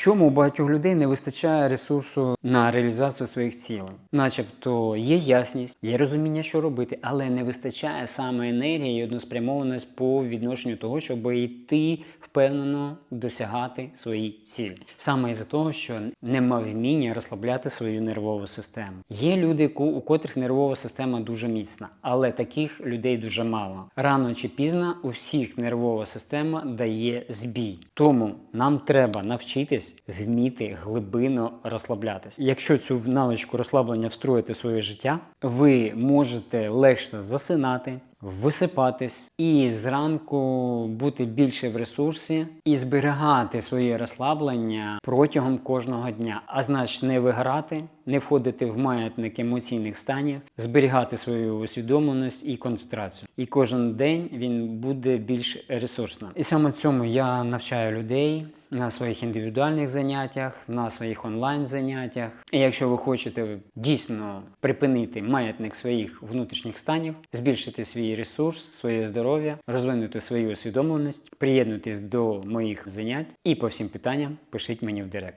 Чому у багатьох людей не вистачає ресурсу на реалізацію своїх цілей? Начебто є ясність, є розуміння, що робити, але не вистачає саме енергії і односпрямованості по відношенню того, щоб йти впевнено досягати свої цілі. Саме із-за того, що нема вміння розслабляти свою нервову систему. Є люди, у котрих нервова система дуже міцна, але таких людей дуже мало. Рано чи пізно у всіх нервова система дає збій. Тому нам треба навчитись вміти глибинно розслаблятись. Якщо цю навичку розслаблення встроїти в своє життя, ви можете легше засинати, висипатись і зранку бути більше в ресурсі і зберігати своє розслаблення протягом кожного дня, а значить не виграти, не входити в маятник емоційних станів, зберігати свою усвідомленість і концентрацію. І кожен день він буде більш ресурсним. І саме цьому я навчаю людей на своїх індивідуальних заняттях, на своїх онлайн заняттях. І якщо ви хочете дійсно припинити маятник своїх внутрішніх станів, збільшити свій ресурс, своє здоров'я, розвинути свою усвідомленість, приєднуйтесь до моїх занять і по всім питанням пишіть мені в директ.